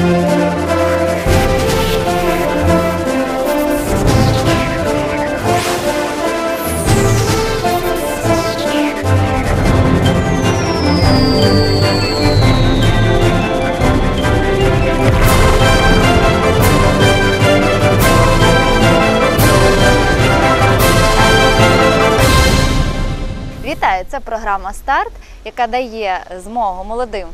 Вітаю! Це програма Старт, яка дає змогу молодим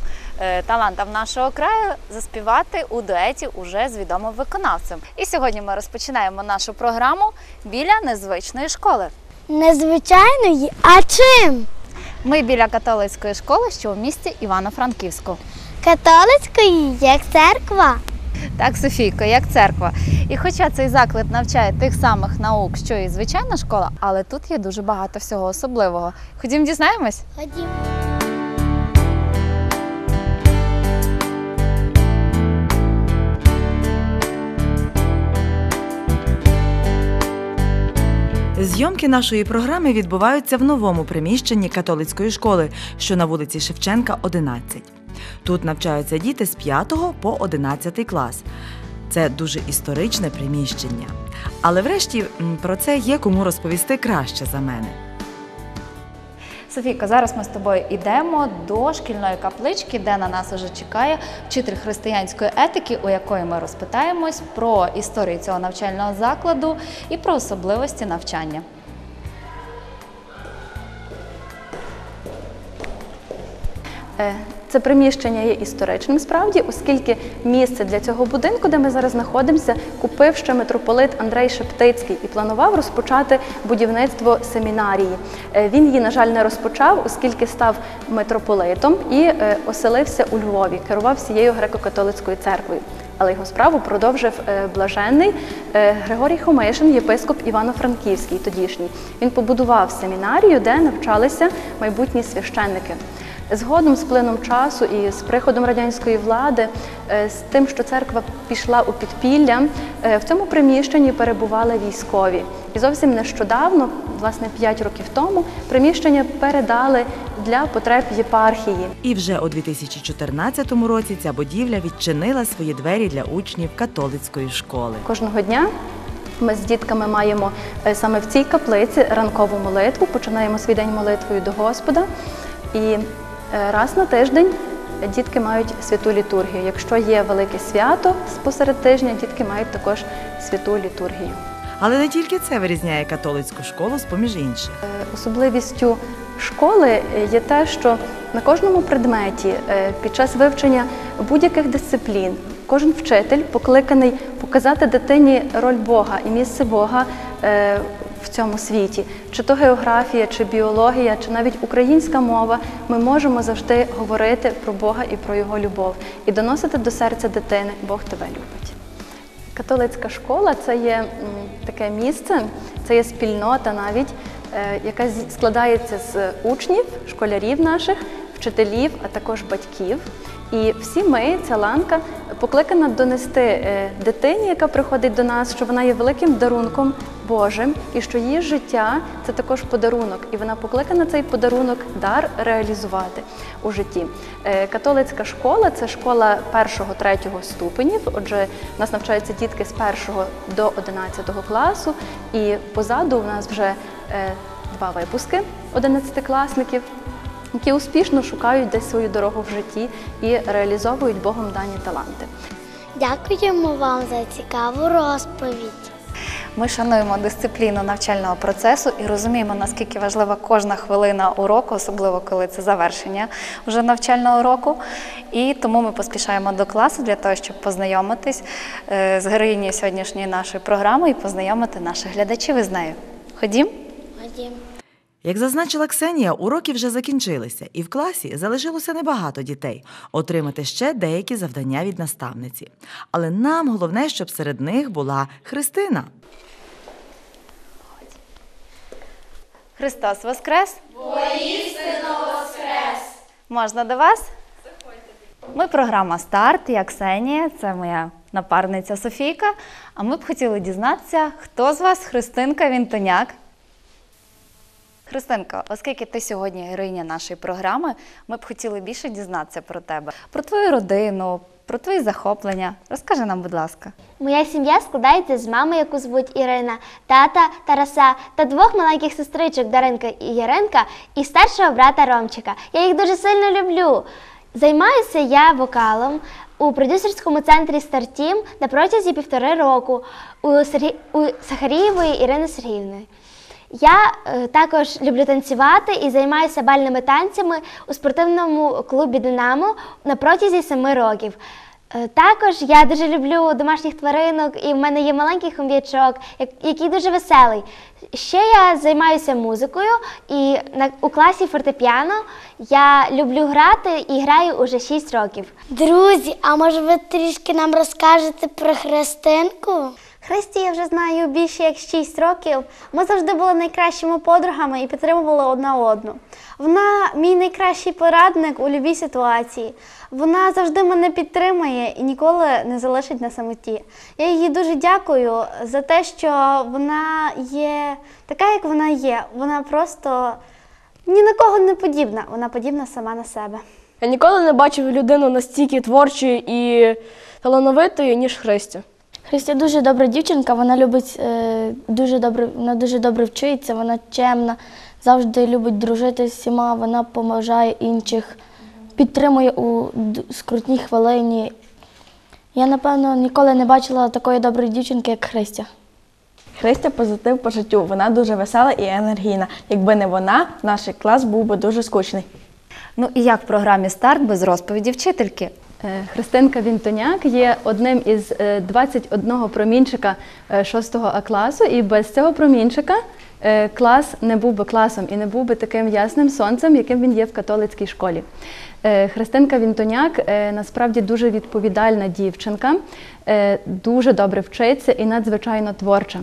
талантам нашого краю заспівати у дуеті уже з відомим виконавцем. І сьогодні ми розпочинаємо нашу програму біля незвичної школи. Незвичайної, а чим? Ми біля католицької школи, що у місті Івано-Франківську. Католицької, як церква. Так, Софійко, як церква. І хоча цей заклад навчає тих самих наук, що і звичайна школа, але тут є дуже багато всього особливого. Ходім, дізнаємось. Ходім. Зйомки нашої програми відбуваються в новому приміщенні католицької школи, що на вулиці Шевченка, 11. Тут навчаються діти з 5 по 11 клас. Це дуже історичне приміщення. Але врешті про це є кому розповісти краще за мене. Софійка, зараз ми з тобою йдемо до шкільної каплички, де на нас уже чекає вчитель християнської етики, у якої ми розпитаємось про історію цього навчального закладу і про особливості навчання. Це приміщення є історичним справді, оскільки місце для цього будинку, де ми зараз знаходимося, купив ще митрополит Андрей Шептицький і планував розпочати будівництво семінарії. Е, Він її, на жаль, не розпочав, оскільки став митрополитом і е, оселився у Львові, керував всією греко-католицькою церквою. Але його справу продовжив е, блаженний Григорій Хомишин, єпископ Івано-Франківський тодішній. Він побудував семінарію, де навчалися майбутні священники. Згодом з плином часу і з приходом радянської влади, е, з тим, що церква пішла у підпілля, е, в цьому приміщенні перебували військові. І зовсім нещодавно, власне 5 років тому, приміщення передали для потреб єпархії. І вже у 2014 році ця будівля відчинила свої двері для учнів католицької школи. Кожного дня ми з дітками маємо е, саме в цій каплиці ранкову молитву. Починаємо свій день молитвою до Господа. І раз на тиждень дітки мають святу літургію. Якщо є велике свято посеред тижня, дітки мають також святу літургію. Але не тільки це вирізняє католицьку школу з поміж інших. Е, Особливістю школи е, є те, що на кожному предметі е, під час вивчення будь-яких дисциплін кожен вчитель покликаний показати дитині роль Бога і місце Бога е, в цьому світі. Чи то географія, чи біологія, чи навіть українська мова, ми можемо завжди говорити про Бога і про Його любов і доносити до серця дитини Бог тебе любить. Католицька школа це є таке місце, це є спільнота навіть, е, яка складається з учнів, школярів наших, вчителів, а також батьків. І всі ми, ця ланка, покликана донести е, дитині, яка приходить до нас, що вона є великим дарунком Божим, і що її життя це також подарунок, і вона покликана цей подарунок, дар реалізувати у житті. Е, Католицька школа це школа першого-третього ступенів. Отже, у нас навчаються дітки з першого до 11 класу, і позаду у нас вже е, два випуски 11-класників. Які успішно шукають десь свою дорогу в житті і реалізовують Богом дані таланти. Дякуємо вам за цікаву розповідь. Ми шануємо дисципліну навчального процесу і розуміємо, наскільки важлива кожна хвилина уроку, особливо коли це завершення вже навчального року. І тому ми поспішаємо до класу для того, щоб познайомитись е, з героїнею сьогоднішньої нашої програми і познайомити наших глядачів із нею. Ходім. Ходім. Як зазначила Ксенія, уроки вже закінчилися, і в класі залишилося небагато дітей отримати ще деякі завдання від наставниці. Але нам головне, щоб серед них була Христина. Христос Воскрес! Воістину Воскрес! Можна до вас? Ми програма Старт, я Ксенія, це моя напарниця Софійка. А ми б хотіли дізнатися, хто з вас Христинка Вінтоняк? Христинка, оскільки ти сьогодні героїня нашої програми, ми б хотіли більше дізнатися про тебе, про твою родину, про твої захоплення. Розкажи нам, будь ласка. Моя сім'я складається з мами, яку звуть Ірина, тата Тараса та двох маленьких сестричок Даринка і Яринка, і старшого брата Ромчика. Я їх дуже сильно люблю. Займаюся я вокалом у продюсерському центрі Стартім на протязі півтори року у, Сергій... у Сахарієвої Ірини Сергіївни. Я е, також люблю танцювати і займаюся бальними танцями у спортивному клубі Динамо на протязі семи років. Е, Також я дуже люблю домашніх тваринок, і в мене є маленький хом'ячок, як- який дуже веселий. Ще я займаюся музикою і на, у класі фортепіано я люблю грати і граю уже 6 років. Друзі, а може ви трішки нам розкажете про Христинку? Христі я вже знаю більше як 6 років. Ми завжди були найкращими подругами і підтримували одна одну. Вона мій найкращий порадник у будь-якій ситуації. Вона завжди мене підтримує і ніколи не залишить на самоті. Я їй дуже дякую за те, що вона є така, як вона є. Вона просто ні на кого не подібна. Вона подібна сама на себе. Я ніколи не бачив людину настільки творчою і талановитою, ніж Христя. Христя дуже добра дівчинка, вона любить е, дуже добре, вона дуже добре вчиться, вона чемна, завжди любить дружити з всіма, вона допомагає інших, підтримує у скрутній хвилині. Я, напевно, ніколи не бачила такої доброї дівчинки, як Христя. Христя позитив по життю. Вона дуже весела і енергійна. Якби не вона, наш клас був би дуже скучний. Ну і як в програмі Старт без розповіді вчительки? Е, Христинка Вінтоняк є одним із е, 21 промінчика 6 А класу, і без цього промінчика е, клас не був би класом і не був би таким ясним сонцем, яким він є в католицькій школі. Е, Христинка Вінтоняк е, насправді дуже відповідальна дівчинка, е, дуже добре вчиться і надзвичайно творча.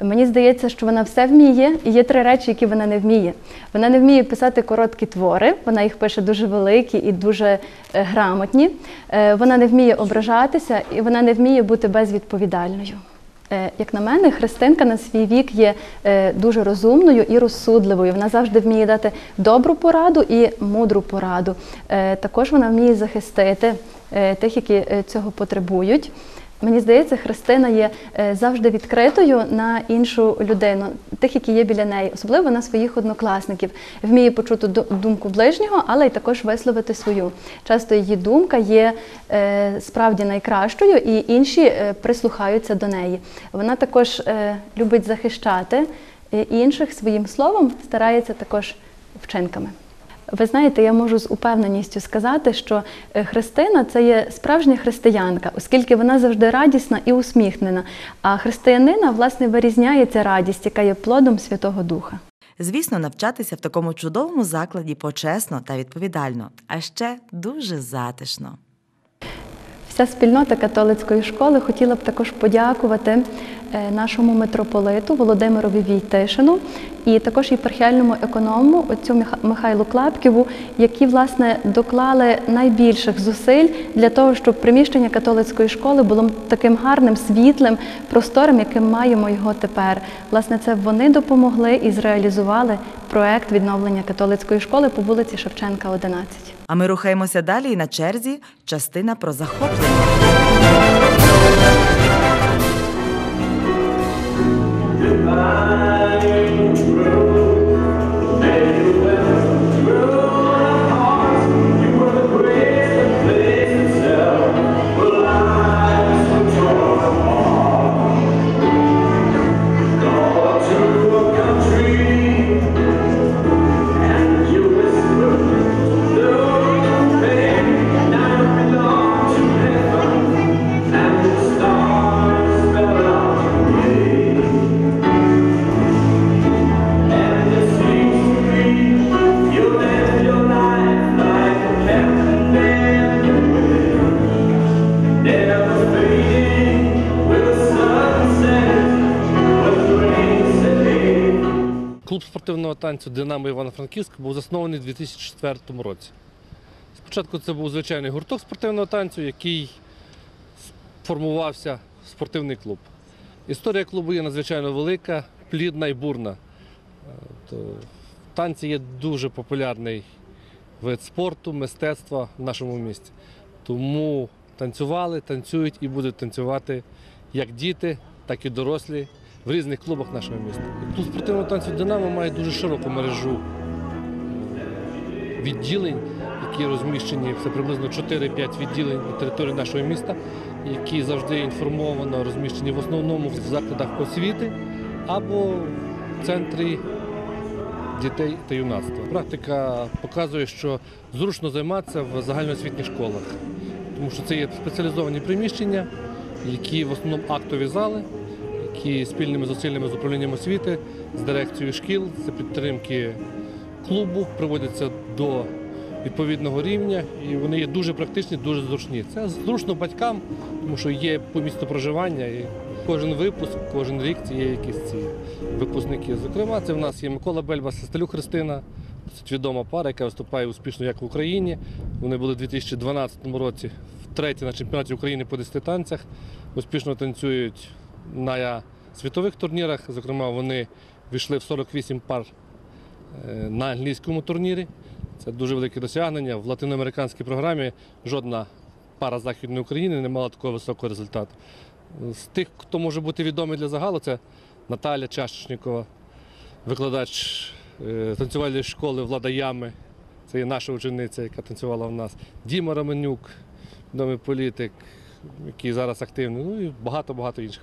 Мені здається, що вона все вміє, і є три речі, які вона не вміє. Вона не вміє писати короткі твори, вона їх пише дуже великі і дуже е, грамотні. Е, Вона не вміє ображатися і вона не вміє бути безвідповідальною. Е, Як на мене, Христинка на свій вік є дуже розумною і розсудливою. Вона завжди вміє дати добру пораду і мудру пораду. Також вона вміє захистити тих, які цього потребують. Мені здається, Христина є е, завжди відкритою на іншу людину, тих, які є біля неї, особливо на своїх однокласників. Вміє почути ду- думку ближнього, але й також висловити свою. Часто її думка є е, справді найкращою, і інші е, прислухаються до неї. Вона також любить захищати інших своїм словом, старається також вчинками. Ви знаєте, я можу з упевненістю сказати, що е, Христина це є справжня християнка, оскільки вона завжди радісна і усміхнена. А християнина, власне, вирізняється радість, яка є плодом Святого Духа. Звісно, навчатися в такому чудовому закладі почесно та відповідально, а ще дуже затишно. Вся спільнота католицької школи хотіла б також подякувати е, нашому митрополиту Володимирові Війтишину і також єпархіальному економу отцю Михайлу Клапківу, які власне доклали найбільших зусиль для того, щоб приміщення католицької школи було таким гарним, світлим, просторим, яким маємо його тепер. Власне, це вони допомогли і зреалізували проект відновлення католицької школи по вулиці Шевченка, 11. А ми рухаємося далі і на черзі частина про захоплення. Клуб спортивного танцю Динамо Івано-Франківськ був заснований у 2004 році. Спочатку це був звичайний гурток спортивного танцю, який формувався в спортивний клуб. Історія клубу є надзвичайно велика, плідна і бурна. Е, танці є дуже популярний вид спорту, мистецтва в нашому місті. Тому танцювали, танцюють і будуть танцювати як діти, так і дорослі в різних клубах нашого міста. Клуб спортивного танцю Динамо має дуже широку мережу відділень, які розміщені це приблизно 4-5 відділень на території нашого міста, які завжди інформовано розміщені в основному в закладах освіти або в центрі дітей та юнацтва. Практика показує, що зручно займатися в загальноосвітніх школах, тому що це є спеціалізовані приміщення, які в основному актові зали, які спільними зусиллями з управлінням освіти, з дирекцією шкіл, за підтримки клубу приводяться до відповідного рівня, і вони є дуже практичні, дуже зручні. Це зручно батькам, тому що є по місту проживання, і кожен випуск, кожен рік це є якісь ці випускники. Зокрема, це в нас є Микола Бельба, Стелюк Христина, досить відома пара, яка виступає успішно як в Україні. Вони були у 2012 році втретє на чемпіонаті України по 10 танцях. Успішно танцюють на світових турнірах. Зокрема, вони війшли в 48 пар е, на англійському турнірі. Це дуже велике досягнення. В латиноамериканській програмі жодна пара Західної України не мала такого високого результату. З тих, хто може бути відомий для загалу, це Наталя Чашечникова, викладач е, танцювальної школи Влада Ями. Це є наша учениця, яка танцювала в нас. Діма Раменюк, відомий політик, який зараз активний, ну і багато-багато інших.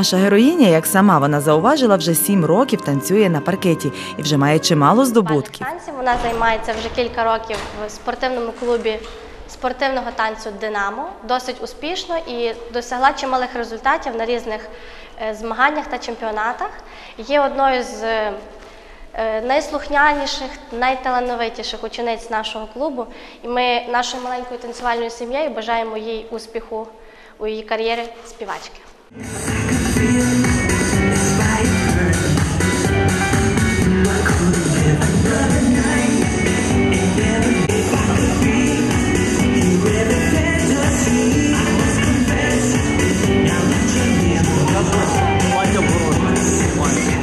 Наша героїня, як сама вона зауважила, вже сім років танцює на паркеті і вже має чимало здобутків. Танців вона займається вже кілька років в спортивному клубі спортивного танцю Динамо досить успішно і досягла чималих результатів на різних е, змаганнях та чемпіонатах. Є одною з е, е, найслухняніших, найталановитіших учениць нашого клубу. І ми нашою маленькою танцювальною сім'єю бажаємо їй успіху у її кар'єрі співачки.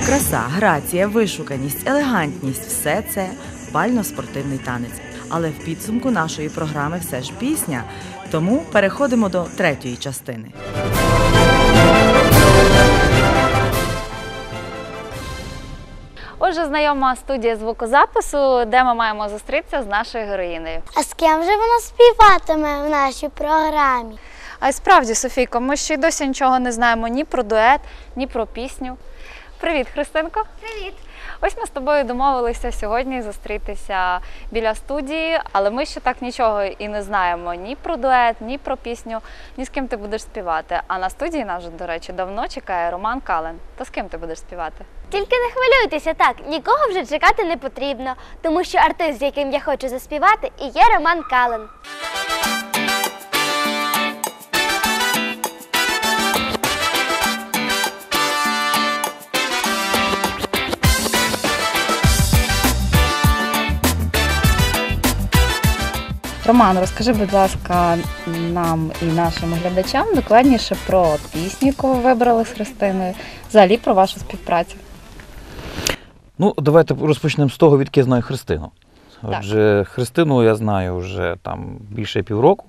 Краса, грація, вишуканість, елегантність все це бально-спортивний танець. Але в підсумку нашої програми все ж пісня. Тому переходимо до третьої частини. Отже, знайома студія звукозапису, де ми маємо зустрітися з нашою героїнею. А з ким же вона співатиме в нашій програмі? А й справді, Софійко, ми ще й досі нічого не знаємо ні про дует, ні про пісню. Привіт, Христинко. Привіт! Ось ми з тобою домовилися сьогодні зустрітися біля студії, але ми ще так нічого і не знаємо ні про дует, ні про пісню, ні з ким ти будеш співати. А на студії нас до речі, давно чекає Роман Кален. То з ким ти будеш співати? Тільки не хвилюйтеся так, нікого вже чекати не потрібно, тому що артист, з яким я хочу заспівати, і є Роман Кален. Роман, розкажи, будь ласка, нам і нашим глядачам докладніше про пісню, яку ви вибрали з Христиною, взагалі про вашу співпрацю. Ну, давайте розпочнемо з того, відки я знаю Христину. Отже, Христину я знаю вже там більше півроку.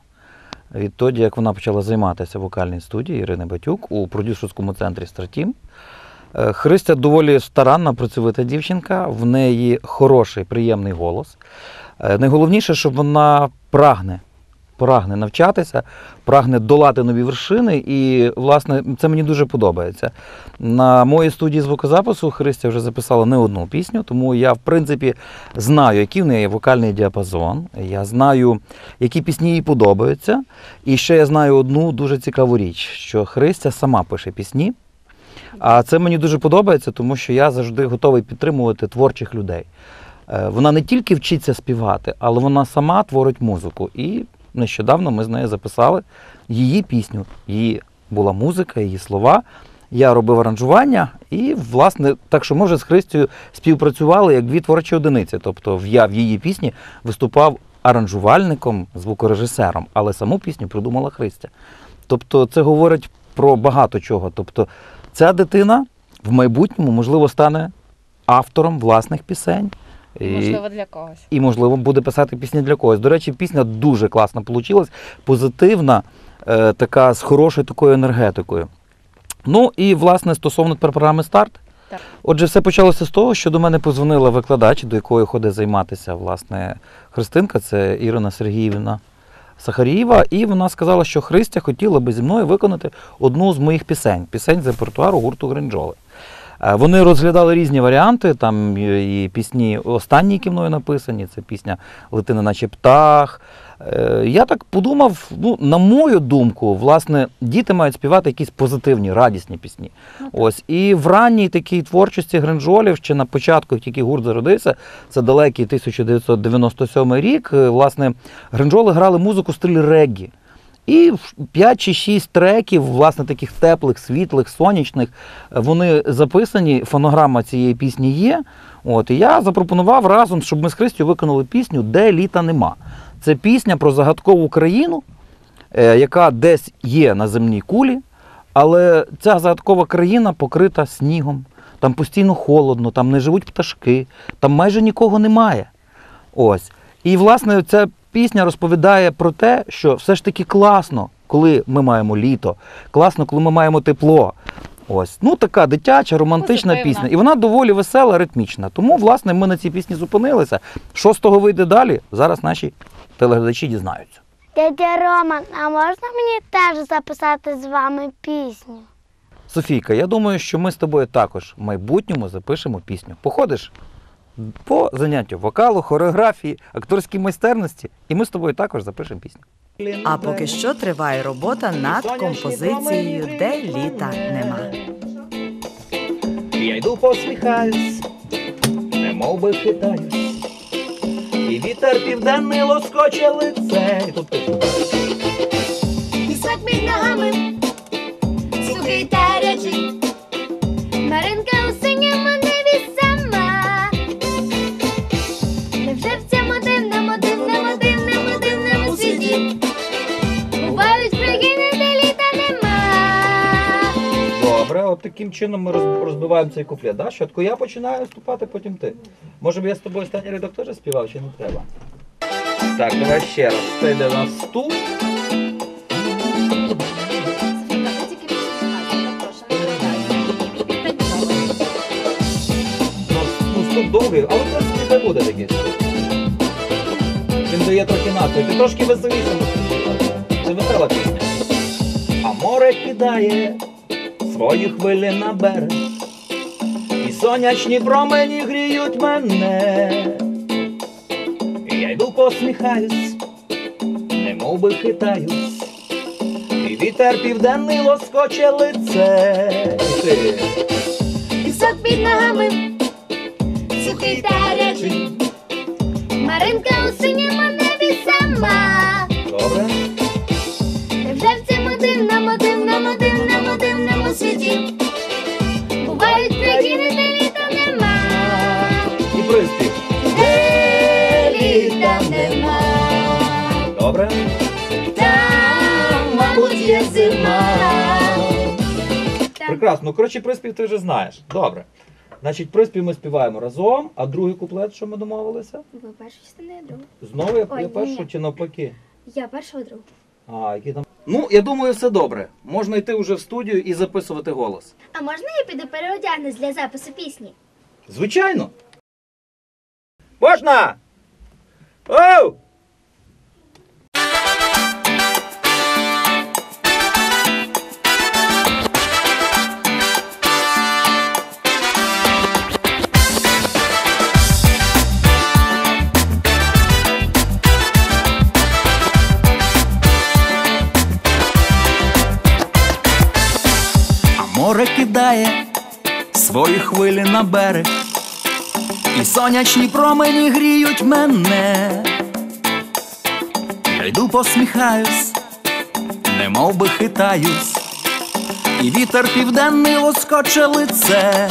Відтоді, як вона почала займатися в вокальній студії Ірини Батюк у продюсерському центрі Стартім. Е, Христя доволі старанна, працьовита дівчинка, в неї хороший, приємний голос. Е, Найголовніше, що вона прагне, прагне навчатися, прагне долати нові вершини, і, власне, це мені дуже подобається. На моїй студії звукозапису Христя вже записала не одну пісню, тому я, в принципі, знаю, який в неї вокальний діапазон. Я знаю, які пісні їй подобаються. І ще я знаю одну дуже цікаву річ, що Христя сама пише пісні. А це мені дуже подобається, тому що я завжди готовий підтримувати творчих людей. Е, Вона не тільки вчиться співати, але вона сама творить музику. І нещодавно ми з нею записали її пісню. Її була музика, її слова. Я робив аранжування, і, власне, так що ми вже з Христю співпрацювали як дві творчі одиниці. Тобто я в її пісні виступав аранжувальником, звукорежисером, але саму пісню придумала Христя. Тобто це говорить про багато чого. Тобто ця дитина в майбутньому, можливо, стане автором власних пісень. І- Можливо, для когось. і, можливо, буде писати пісні для когось. До речі, пісня дуже класна вийшла, позитивна, е, така з хорошою такою енергетикою. Ну і власне стосовно програми старт. Так. Отже, все почалося з того, що до мене позвонила викладач, до якої ходить займатися власне Христинка, це Ірина Сергіївна Сахарієва, і вона сказала, що Христя хотіла би зі мною виконати одну з моїх пісень, пісень з репертуару гурту Гринджоли. Е, Вони розглядали різні варіанти, там і пісні останні, які мною написані, це пісня Летина наче птах. Е, Я так подумав, ну, на мою думку, власне, діти мають співати якісь позитивні, радісні пісні. Ось. І в ранній такій творчості гринджолів, ще на початку, як тільки гурт зародився, це далекий 1997 рік, е, власне, гринджоли грали музику в стилі реггі. І в 5 чи 6 треків, власне, таких теплих, світлих, сонячних, е, вони записані, фонограма цієї пісні є. От, і я запропонував разом, щоб ми з Христю виконали пісню Де літа нема. Це пісня про загадкову країну, е, яка десь є на земній кулі, але ця загадкова країна покрита снігом, там постійно холодно, там не живуть пташки, там майже нікого немає. Ось. І, власне, ця пісня розповідає про те, що все ж таки класно, коли ми маємо літо, класно, коли ми маємо тепло. Ось, ну така дитяча, романтична Позитивна. пісня. І вона доволі весела, ритмічна. Тому, власне, ми на цій пісні зупинилися. Що з того вийде далі? Зараз наші телеглядачі дізнаються. Дядя Роман, а можна мені теж записати з вами пісню? Софійка, я думаю, що ми з тобою також в майбутньому запишемо пісню. Походиш по заняттю вокалу, хореографії, акторській майстерності, і ми з тобою також запишемо пісню. А поки що триває робота над композицією Де літа нема. Я йду посміхаюсь, немов би хитаюсь, і вітер південний лоскоче лице. І тут. Пісок під ногами, сухий та рячий, Маринка у синьому небі таким чином ми розбиваємо цей куплет. Да? Спочатку я починаю виступати, потім ти. Може б я з тобою останній рядок теж співав, чи не треба? Так, давай ще раз. Це йде на стул. Ну, ну, довгий, але в принципі не буде такий. Він дає трохи настрій. Ти трошки веселіше. Це весела пісня. А море кидає свої хвилі на берег. І сонячні промені гріють мене. І я йду посміхаюсь, немов би хитаюсь. І вітер південний лоскоче лице. Пісок під ногами, сухий та рячий, Маринка у синьому небі Добре. там, мабуть, є зима. Прекрасно. Ну, коротше, приспів ти вже знаєш. Добре. Значить, приспів ми співаємо разом, а другий куплет, що ми домовилися? Ви перша частина, я друга. Знову я, Ой, я ні. першу чи навпаки? Я перша, а друга. А, які там. Ну, я думаю, все добре. Можна йти вже в студію і записувати голос. А можна я піду переодягнусь для запису пісні? Звичайно. Можна! Оу! Море кидає свої хвилі на берег, і сонячні промені гріють мене. Я йду посміхаюсь, немов би хитаюсь, і вітер південний лоскоче лице.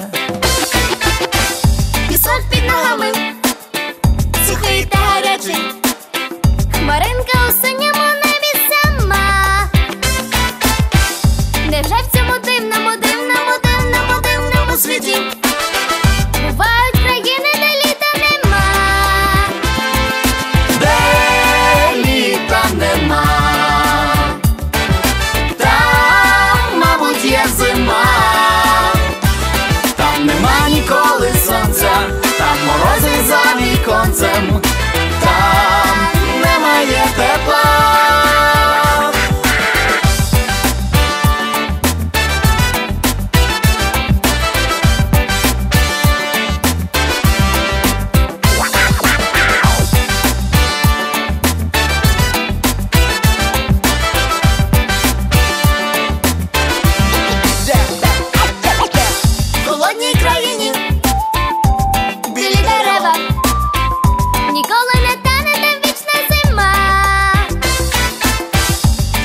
Пісок під ногами, сухий та гарячий, хмаринка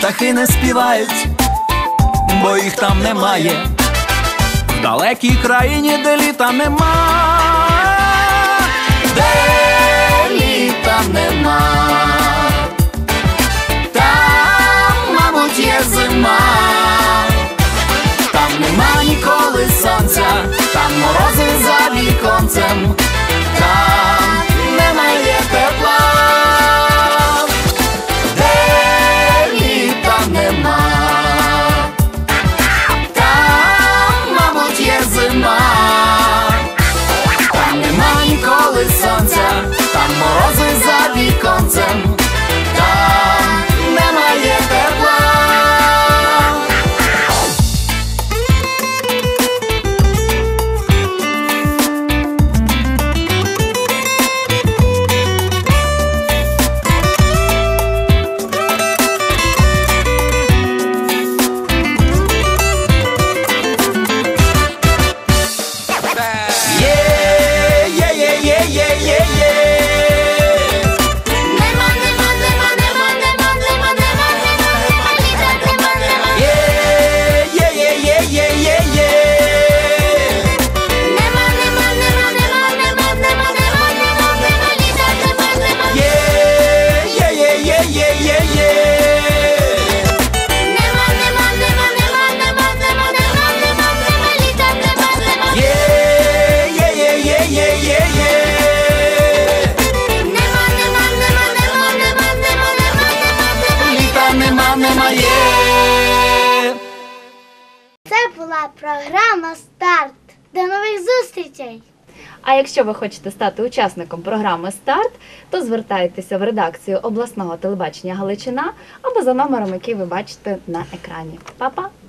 Птахи не співають, бо їх там немає. В далекій країні, де літа нема, де літа нема, там, мабуть, є зима, там нема ніколи сонця, там морози за віконцем, там немає тепла. Морозы якщо ви хочете стати учасником програми Старт, то звертайтеся в редакцію обласного телебачення Галичина або за номером, який ви бачите на екрані. Па-па!